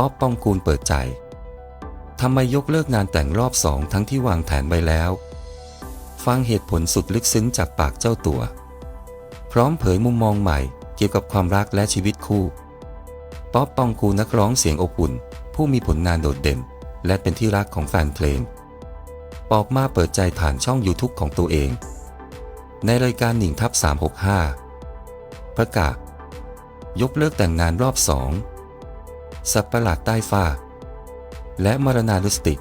ป๊อปปองกูลเปิดใจทำไมยกเลิกงานแต่งรอบสองทั้งที่วางแผนไว้แล้ว ฟังเหตุผลสุดลึกซึ้งจากปากเจ้าตัว พร้อมเผยมุมมองใหม่เกี่ยวกับความรักและชีวิตคู่ ป๊อปปองกูลนักร้องเสียงอบอุ่น ผู้มีผลงานโดดเด่น และเป็นที่รักของแฟนเพลงออกมาเปิดใจผ่านช่อง YouTube ของตัวเอง ในรายการหนิงทับ365 ประกาศ ยกเลิกแต่งงานรอบสอง สัตว์ประหลาดใต้ฟ้า และมรณานุสติ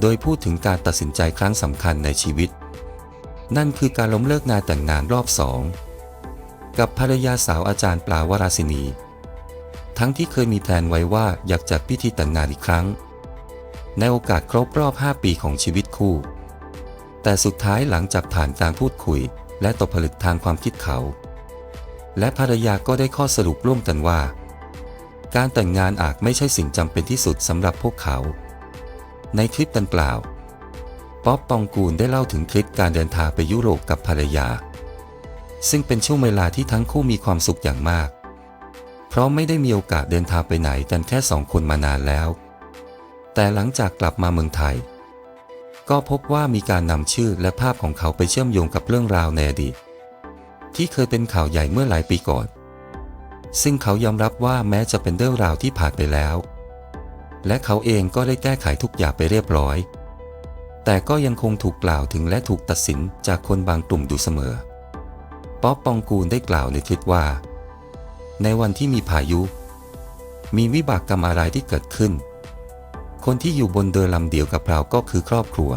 โดยพูดถึงการตัดสินใจครั้งสำคัญในชีวิต นั่นคือการล้มเลิกงานแต่งงานรอบสอง กับภรรยาสาวอาจารย์ปลาวราศินี ทั้งที่เคยมีแผนไว้ว่าอยากจัดพิธีแต่งงานอีกครั้ง ในโอกาสครบรอบ 5 ปีของชีวิตคู่ แต่สุดท้ายหลังจากผ่านการพูดคุย และตกผลึกทางความคิดเขา และภรรยาก็ได้ข้อสรุปร่วมกันว่า การแต่งงานอาจไม่ใช่สิ่งจำเป็นที่สุดสำหรับพวกเขา ในคลิปดังกล่าว ป๊อปปองกูลได้เล่าถึงคลิปการเดินทางไปยุโรปกับภรรยา ซึ่งเป็นช่วงเวลาที่ทั้งคู่มีความสุขอย่างมาก เพราะไม่ได้มีโอกาสเดินทางไปไหนกันแค่สองคนมานานแล้ว แต่หลังจากกลับมาเมืองไทย ก็พบว่ามีการนำชื่อและภาพของเขาไปเชื่อมโยงกับเรื่องราวในอดีตที่เคยเป็นข่าวใหญ่เมื่อหลายปีก่อน ซึ่งเขายอมรับว่าแม้จะเป็นเรื่องราวที่ผ่านไปแล้ว และเขาเองก็ได้แก้ไขทุกอย่างไปเรียบร้อย แต่ก็ยังคงถูกกล่าวถึงและถูกตัดสินจากคนบางกลุ่มอยู่เสมอ ป๊อปปองกูลได้กล่าวในคลิปว่า ในวันที่มีพายุ มีวิบากกรรมอะไรที่เกิดขึ้น คนที่อยู่บนเรือลำเดียวกับเราก็คือครอบครัว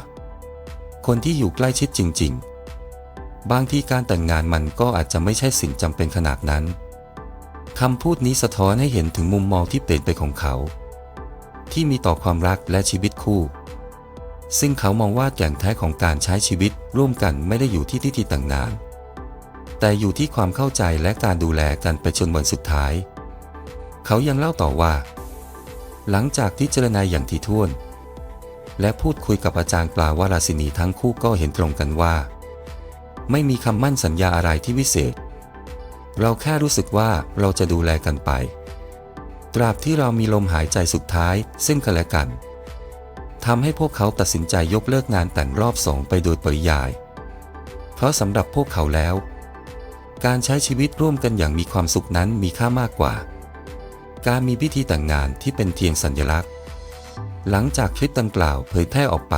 คนที่อยู่ใกล้ชิดจริง ๆ บางที่การแต่งงานมันก็อาจจะไม่ใช่สิ่งจำเป็นขนาดนั้น คำพูดนี้สะท้อนให้เห็นถึงมุมมองที่เปลี่ยนไปของเขา ที่มีต่อความรักและชีวิตคู่ ซึ่งเขามองว่าแก่นแท้ของการใช้ชีวิตร่วมกันไม่ได้อยู่ที่ที่ที่แต่งงานแต่อยู่ที่ความเข้าใจและการดูแลกันไปจนวันสุดท้าย เขายังเล่าต่อว่า หลังจากที่เจรณาอย่างถี่ถ้วน และพูดคุยกับอาจารย์ปลาวาราศินีทั้งคู่ก็เห็นตรงกันว่า ไม่มีคำมั่นสัญญาอะไรที่วิเศษ เราแค่รู้สึกว่าเราจะดูแลกันไป ตราบที่เรามีลมหายใจสุดท้าย ซึ่งกันและกันทำให้พวกเขาตัดสินใจยกเลิกงานแต่งรอบสองไปโดยปริยาย เพราะสำหรับพวกเขาแล้ว การใช้ชีวิตร่วมกันอย่างมีความสุขนั้นมีค่ามากกว่า การมีพิธีแต่งงานที่เป็นเพียงสัญลักษณ์ หลังจากคลิปดังกล่าวเผยแพร่ออกไป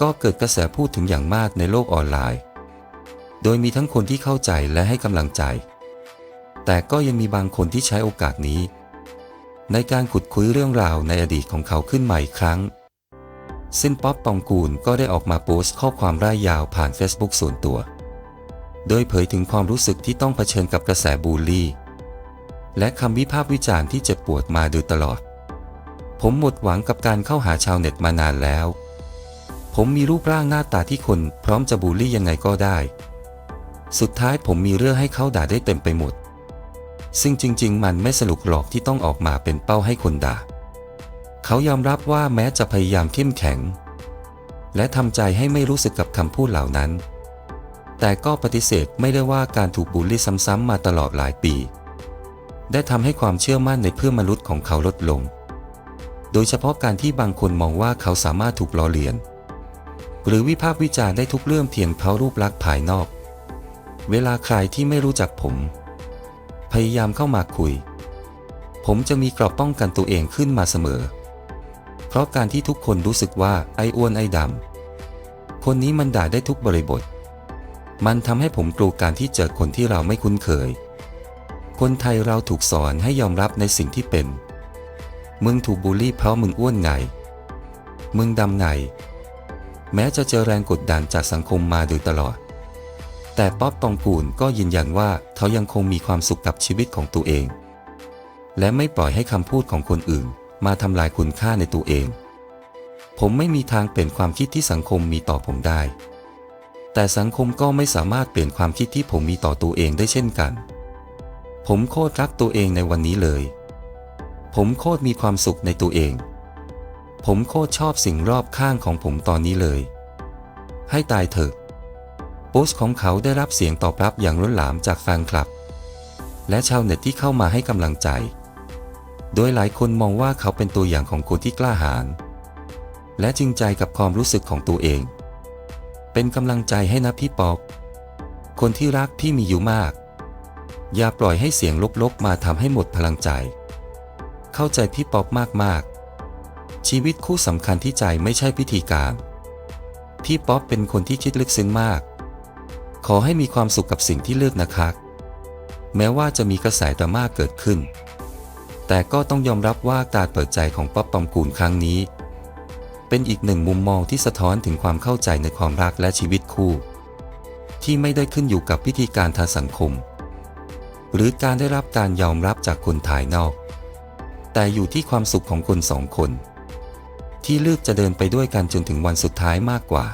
ก็เกิดกระแสพูดถึงอย่างมากในโลกออนไลน์ โดยมีทั้งคนที่เข้าใจและให้กำลังใจ แต่ก็ยังมีบางคนที่ใช้โอกาสนี้ ในการขุดคุยเรื่องราวในอดีตของเขาขึ้นใหม่อีกครั้ง ซึ่งป๊อปปองกูลก็ได้ออกมาโพสต์ข้อความร่ายยาวผ่าน Facebook ส่วนตัว โดยเผยถึงความรู้สึกที่ต้องเผชิญกับกระแสบูลลี่ และคำวิพากษ์วิจารณ์ที่เจ็บปวดมาโดยตลอด ผมหมดหวังกับการเข้าหาชาวเน็ตมานานแล้ว ผมมีรูปร่างหน้าตาที่คนพร้อมจะบูลลี่ยังไงก็ได้ สุดท้ายผมมีเรื่องให้เขาด่าได้เต็มไปหมด ซึ่งจริง ๆ มันไม่สนุกหรอกที่ต้องออกมาเป็นเป้าให้คนด่า เขายอมรับว่าแม้จะพยายามเข้มแข็ง และทำใจให้ไม่รู้สึกกับคำพูดเหล่านั้น แต่ก็ปฏิเสธไม่ได้ว่าการถูกบูลลี่ซ้ำๆมาตลอดหลายปี ได้ทำให้ความเชื่อมั่นในเพื่อนมนุษย์ของเขาลดลง โดยเฉพาะการที่บางคนมองว่าเขาสามารถถูกล้อเลียน หรือวิพากษ์วิจารณ์ได้ทุกเรื่องเพียงเพราะรูปลักษณ์ภายนอก เวลาใครที่ไม่รู้จักผม พยายามเข้ามาคุย ผมจะมีกรอบป้องกันตัวเองขึ้นมาเสมอ เพราะการที่ทุกคนรู้สึกว่าไอ้อ้วนไอ้ดำ คนนี้มันด่าได้ทุกบริบท มันทำให้ผมกลัวการที่เจอคนที่เราไม่คุ้นเคย คนไทยเราถูกสอนให้ยอมรับในสิ่งที่เป็น มึงถูกบูลลี่เพราะมึงอ้วนไง มึงดำไง แม้จะเจอแรงกดดันจากสังคมมาโดยตลอด แต่ป๊อปปองกูลก็ยืนยันว่าเขายังคงมีความสุขกับชีวิตของตัวเอง และไม่ปล่อยให้คำพูดของคนอื่น มาทำลายคุณค่าในตัวเอง ผมไม่มีทางเปลี่ยนความคิดที่สังคมมีต่อผมได้ แต่สังคมก็ไม่สามารถเปลี่ยนความคิดที่ผมมีต่อตัวเองได้เช่นกัน ผมโคตรรักตัวเองในวันนี้เลย ผมโคตรมีความสุขในตัวเอง ผมโคตรชอบสิ่งรอบข้างของผมตอนนี้เลย ให้ตายเถอะ โพสต์ของเขาได้รับเสียงตอบรับอย่างล้นหลามจากแฟนคลับ และชาวเน็ตที่เข้ามาให้กำลังใจ โดยหลายคนมองว่าเขาเป็นตัวอย่างของคนที่กล้าหาญและจริงใจกับความรู้สึกของตัวเอง เป็นกำลังใจให้นะพี่ป๊อกคนที่รักพี่มีอยู่มาก อย่าปล่อยให้เสียงลบๆมาทำให้หมดพลังใจ เข้าใจพี่ป๊อกมากๆ ชีวิตคู่สำคัญที่ใจไม่ใช่พิธีการ พี่ป๊อกเป็นคนที่คิดลึกซึ้งมาก ขอให้มีความสุขกับสิ่งที่เลือกนะคะ แม้ว่าจะมีกระแสดราม่าเกิดขึ้น แต่ก็ต้องยอมรับว่าการเปิดใจของป๊อปปองกูลครั้งนี้ เป็นอีกหนึ่งมุมมองที่สะท้อนถึงความเข้าใจในความรักและชีวิตคู่ ที่ไม่ได้ขึ้นอยู่กับพิธีการทางสังคม หรือการได้รับการยอมรับจากคนภายนอก แต่อยู่ที่ความสุขของคนสองคน ที่เลือกจะเดินไปด้วยกันจนถึงวันสุดท้ายมากกว่า